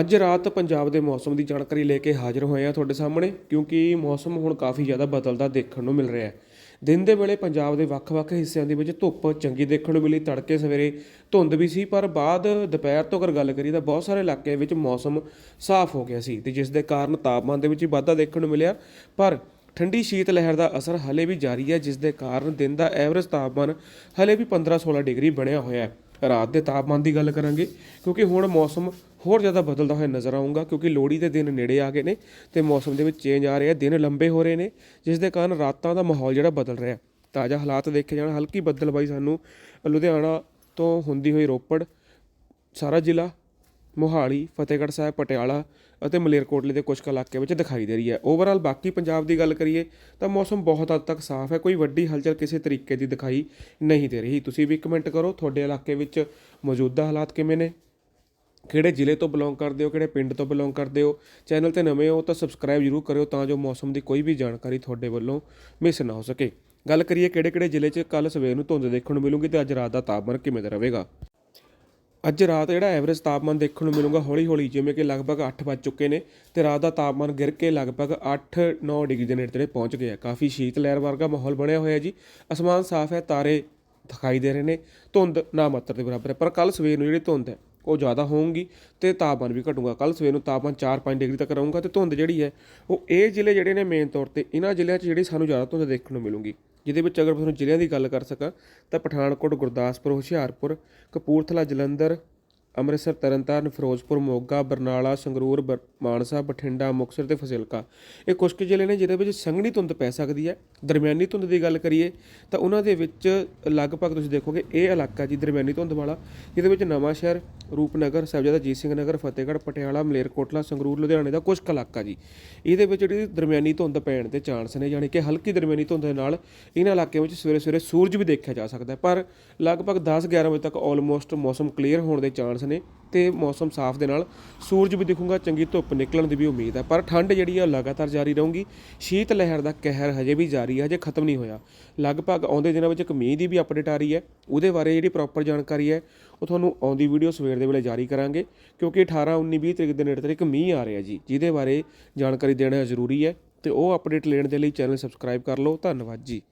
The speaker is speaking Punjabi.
ਅੱਜ ਰਾਤ ਪੰਜਾਬ ਦੇ ਮੌਸਮ ਦੀ ਜਾਣਕਾਰੀ ਲੈ ਕੇ ਹਾਜ਼ਰ ਹੋਏ ਆ ਤੁਹਾਡੇ ਸਾਹਮਣੇ, ਕਿਉਂਕਿ ਮੌਸਮ ਹੁਣ ਕਾਫੀ ਜ਼ਿਆਦਾ ਬਦਲਦਾ ਦੇਖਣ ਨੂੰ ਮਿਲ ਰਿਹਾ ਹੈ। ਦਿਨ ਦੇ ਵੇਲੇ ਪੰਜਾਬ ਦੇ ਵੱਖ-ਵੱਖ ਹਿੱਸਿਆਂ ਦੇ ਵਿੱਚ ਧੁੱਪ ਚੰਗੀ ਦੇਖਣ ਨੂੰ ਮਿਲੀ, ਤੜਕੇ ਸਵੇਰੇ ਧੁੰਦ ਵੀ ਸੀ, ਪਰ ਬਾਅਦ ਦੁਪਹਿਰ ਤੋਂ ਅਗਰ ਗੱਲ ਕਰੀਏ ਤਾਂ ਬਹੁਤ ਸਾਰੇ ਇਲਾਕਿਆਂ ਵਿੱਚ ਮੌਸਮ ਸਾਫ਼ ਹੋ ਗਿਆ ਸੀ ਤੇ ਜਿਸ ਦੇ ਕਾਰਨ ਤਾਪਮਾਨ ਦੇ ਵਿੱਚ ਵਾਧਾ ਦੇਖਣ ਨੂੰ ਮਿਲਿਆ। ਪਰ ਠੰਡੀ ਸ਼ੀਤ ਲਹਿਰ ਦਾ ਅਸਰ ਹਲੇ ਵੀ ਜਾਰੀ ਹੈ, ਜਿਸ ਦੇ ਕਾਰਨ ਦਿਨ ਦਾ ਐਵਰੇਜ ਤਾਪਮਾਨ ਹਲੇ ਵੀ 15-16 ਡਿਗਰੀ ਬਣਿਆ ਹੋਇਆ ਹੈ। ਰਾਤ ਦੇ ਤਾਪਮਾਨ ਦੀ ਗੱਲ ਕਰਾਂਗੇ, ਕਿਉਂਕਿ ਹੁਣ ਮੌਸਮ ਹੋਰ ਜ਼ਿਆਦਾ ਬਦਲਦਾ ਹੋਇਆ ਨਜ਼ਰ ਆਊਗਾ, ਕਿਉਂਕਿ ਲੋਹੜੀ ਦੇ ਦਿਨ ਨੇੜੇ ਆ ਗਏ ਨੇ ਤੇ ਮੌਸਮ ਦੇ ਵਿੱਚ ਚੇਂਜ ਆ ਰਿਹਾ ਦਿਨ ਲੰਬੇ ਹੋ ਰਹੇ ਨੇ, ਜਿਸ ਦੇ ਕਾਰਨ ਰਾਤਾਂ ਦਾ ਮਾਹੌਲ ਜਿਹੜਾ ਬਦਲ ਰਿਹਾ। ਤਾਜ਼ਾ ਹਾਲਾਤ ਦੇਖੇ ਜਾਣ, ਹਲਕੀ ਬੱਦਲਬਾਈ ਸਾਨੂੰ ਲੁਧਿਆਣਾ ਤੋਂ ਹੁੰਦੀ ਹੋਈ ਰੋਪੜ, ਸਾਰਾ ਜ਼ਿਲ੍ਹਾ ਮੋਹਾਲੀ, ਫਤਿਹਗੜ੍ਹ ਸਾਹਿਬ, ਪਟਿਆਲਾ ਅਤੇ ਮਲੇਰਕੋਟਲੇ ਦੇ ਕੁਝ ਕੁ ਇਲਾਕੇ ਵਿੱਚ ਦਿਖਾਈ ਦੇ ਰਹੀ ਹੈ। ਓਵਰਆਲ ਬਾਕੀ ਪੰਜਾਬ ਦੀ ਗੱਲ ਕਰੀਏ ਤਾਂ ਮੌਸਮ ਬਹੁਤ ਹੱਦ ਤੱਕ ਸਾਫ਼ ਹੈ। ਕੋਈ ਵੱਡੀ ਹਲਚਲ ਕਿਸੇ ਤਰੀਕੇ ਦੀ ਦਿਖਾਈ ਨਹੀਂ ਦੇ ਰਹੀ। ਤੁਸੀਂ ਵੀ ਕਮੈਂਟ ਕਰੋ, ਤੁਹਾਡੇ ਇਲਾਕੇ ਵਿੱਚ ਮੌਜੂਦਾ ਹਾਲਾਤ ਕਿਵੇਂ ਨੇ? ਕਿਹੜੇ ਜ਼ਿਲ੍ਹੇ ਤੋਂ ਬਿਲੋਂਗ ਕਰਦੇ ਹੋ, ਕਿਹੜੇ ਪਿੰਡ ਤੋਂ ਬਿਲੋਂਗ ਕਰਦੇ ਹੋ? ਚੈਨਲ ਤੇ ਨਵੇਂ ਹੋ ਤਾਂ ਸਬਸਕ੍ਰਾਈਬ ਜ਼ਰੂਰ ਕਰਿਓ ਤਾਂ ਜੋ ਮੌਸਮ ਦੀ ਕੋਈ ਵੀ ਜਾਣਕਾਰੀ ਤੁਹਾਡੇ ਵੱਲੋਂ ਮਿਸ ਨਾ ਹੋ ਸਕੇ। ਗੱਲ ਕਰੀਏ ਕਿਹੜੇ ਕਿਹੜੇ ਜ਼ਿਲ੍ਹੇ 'ਚ ਕੱਲ ਸਵੇਰ ਨੂੰ ਧੁੰਦ ਦੇਖਣ ਨੂੰ ਮਿਲੂਗੀ ਤੇ ਅੱਜ ਰਾਤ ਦਾ ਤਾਪਮਾਨ ਕਿਵੇਂ ਦਾ ਰਹੇਗਾ? ਅੱਜ ਰਾਤ ਜਿਹੜਾ ਐਵਰੇਜ ਤਾਪਮਾਨ ਦੇਖਣ ਨੂੰ ਮਿਲੂਗਾ ਹੌਲੀ ਹੌਲੀ ਜਿਵੇਂ ਕਿ ਲਗਭਗ 8 ਵੱਜ ਚੁੱਕੇ ਨੇ, ਤੇ ਰਾਤ ਦਾ ਤਾਪਮਾਨ ਗਿਰ ਕੇ ਲਗਭਗ 8-9 ਡਿਗਰੀ ਦੇ ਨੇੜੇ ਤੇੜੇ ਪਹੁੰਚ ਗਿਆ। ਕਾਫੀ ਸ਼ੀਤ ਲਹਿਰ ਵਰਗਾ ਮਾਹੌਲ ਬਣਿਆ ਹੋਇਆ ਜੀ। ਅਸਮਾਨ ਸਾਫ਼ ਹੈ, ਤਾਰੇ ਦਿਖਾਈ ਦੇ ਰਹੇ ਨੇ, ਧੁੰਦ ਨਾ ਮਾਤਰ ਦੇ ਬਰਾਬਰ ਹੈ, ਪਰ ਕੱਲ ਸਵੇਰ ਨੂੰ ਜਿਹੜੀ ਧੁੰਦ ਹੈ, ਉਹ ਜ਼ਿਆਦਾ ਹੋਊਗੀ ਤੇ ਤਾਪਮਾਨ ਵੀ ਘਟੂਗਾ। ਕੱਲ ਸਵੇਰ ਨੂੰ ਤਾਪਮਾਨ 4-5 ਡਿਗਰੀ ਤੱਕ ਰਹੂਗਾ ਤੇ ਧੁੰਦ ਜਿਹੜੀ ਹੈ, ਉਹ ਇਹ ਜ਼ਿਲ੍ਹੇ ਜਿਹੜੇ ਨੇ ਮੇਨ ਤੌਰ ਤੇ, ਇਹਨਾਂ ਜ਼ਿਲ੍ਹਿਆਂ 'ਚ ਜਿਹੜੀ ਸਾਨੂੰ ਜ਼ਿਆਦਾ ਧੁੰਦ ਦੇਖਣ ਨੂੰ ਮਿਲੂਗੀ। ਜਿਹਦੇ ਵਿੱਚ ਅਗਰ ਤੁਹਾਨੂੰ ਜ਼ਿਲ੍ਹਿਆਂ ਦੀ ਗੱਲ ਕਰ ਸਕਾਂ, ਤਾਂ ਪਠਾਨਕੋਟ, ਗੁਰਦਾਸਪੁਰ, ਹੁਸ਼ਿਆਰਪੁਰ, ਕਪੂਰਥਲਾ, ਜਲੰਧਰ ਅੰਮ੍ਰਿਤਸਰ, ਤਰਨਤਾਰਨ, ਫਿਰੋਜ਼ਪੁਰ, ਮੋਗਾ, ਬਰਨਾਲਾ, ਸੰਗਰੂਰ, ਬਰ- ਮਾਨਸਾ, ਬਠਿੰਡਾ, ਮੁਕਤਸਰ ਤੇ ਫਜ਼ਿਲਕਾ। ਇਹ ਕੁਝ ਕੁ ਜ਼ਿਲ੍ਹੇ ਨੇ ਜਿਹਦੇ ਵਿੱਚ ਸੰਘਣੀ ਧੁੰਦ ਪੈ ਸਕਦੀ ਹੈ। ਦਰਮਿਆਨੀ ਧੁੰਦ ਦੀ ਗੱਲ ਕਰੀਏ ਤਾਂ ਉਹਨਾਂ ਦੇ ਵਿੱਚ ਲਗਭਗ ਤੁਸੀਂ ਦੇਖੋਗੇ ਇਹ ਇਲਾਕਾ ਜੀ, ਦਰਮਿਆਨੀ ਧੁੰਦ ਵਾਲਾ, ਜਿਹਦੇ ਵਿੱਚ ਨਵਾਂ ਸ਼ਹਿਰ, ਰੂਪਨਗਰ, ਸਾਹਿਬਜ਼ਾਦਾ ਅਜੀਤ ਸਿੰਘ ਨਗਰ, ਫਤਿਹਗੜ੍ਹ, ਪਟਿਆਲਾ ਮਲੇਰਕੋਟਲਾ ਸੰਗਰੂਰ, ਲੁਧਿਆਣੇ ਦਾ ਕੁਝ ਕੁ ਇਲਾਕਾ ਜੀ। ਇਹਦੇ ਵਿੱਚ ਜਿਹੜੀ ਦਰਮਿਆਨੀ ਧੁੰਦ ਪੈਣ ਦੇ ਚਾਂਸ ਨੇ, ਯਾਨੀ ਕਿ ਹਲਕੀ ਦਰਮਿਆਨੀ ਧੁੰਦ ਦੇ ਨਾਲ ਇਹਨਾਂ ਇਲਾਕਿਆਂ ਵਿੱਚ ਸਵੇਰੇ ਸਵੇਰੇ ਸੂਰਜ ਵੀ ਦੇਖਿਆ ਜਾ ਸਕਦਾ ਪਰ ਲਗਭਗ 10-11 ਵਜੇ ਤੱਕ ਆਲਮੋਸਟ ਮੌਸਮ ਕਲੀਅਰ ਹੋਣ ਦੇ ਚਾਂਸ ਨੇ ਤੇ ਮੌਸਮ ਸਾਫ਼ ਦੇ ਨਾਲ ਸੂਰਜ ਵੀ ਦਿਖੂਗਾ, ਚੰਗੀ ਧੁੱਪ ਨਿਕਲਣ ਦੀ ਵੀ ਉਮੀਦ ਹੈ। ਪਰ ਠੰਡ ਜਿਹੜੀ ਆ, ਉਹ ਲਗਾਤਾਰ ਜਾਰੀ ਰਹੂਗੀ। ਸ਼ੀਤ ਲਹਿਰ ਦਾ ਕਹਿਰ ਹਜੇ ਵੀ ਜਾਰੀ ਹੈ ਹਜੇ ਖਤਮ ਨਹੀਂ ਹੋਇਆ। ਲਗਭਗ ਆਉਂਦੇ ਦਿਨਾਂ ਵਿੱਚ ਇੱਕ ਮੀਂਹ ਦੀ ਵੀ ਅਪਡੇਟ ਆ ਰਹੀ ਹੈ। ਉਹਦੇ ਬਾਰੇ ਜਿਹੜੀ ਪ੍ਰੋਪਰ ਜਾਣਕਾਰੀ ਹੈ, ਉਹ ਤੁਹਾਨੂੰ ਆਉਂਦੀ ਵੀਡੀਓ ਸਵੇਰ ਦੇ ਵੇਲੇ ਜਾਰੀ ਕਰਾਂਗੇ। ਕਿਉਂਕਿ 18 19 20 ਤਰੀਕ ਦੇ ਨੇੜੇ ਤੱਕ ਇੱਕ ਮੀਂਹ ਆ ਰਿਹਾ ਜੀ, ਜਿਹਦੇ ਬਾਰੇ ਜਾਣਕਾਰੀ ਦੇਣਾ ਜ਼ਰੂਰੀ ਹੈ। ਤੇ ਉਹ ਅਪਡੇਟ ਲੈਣ ਦੇ ਲਈ ਚੈਨਲ ਸਬਸਕ੍ਰਾਈਬ ਕਰ ਲਓ। ਧੰਨਵਾਦ ਜੀ।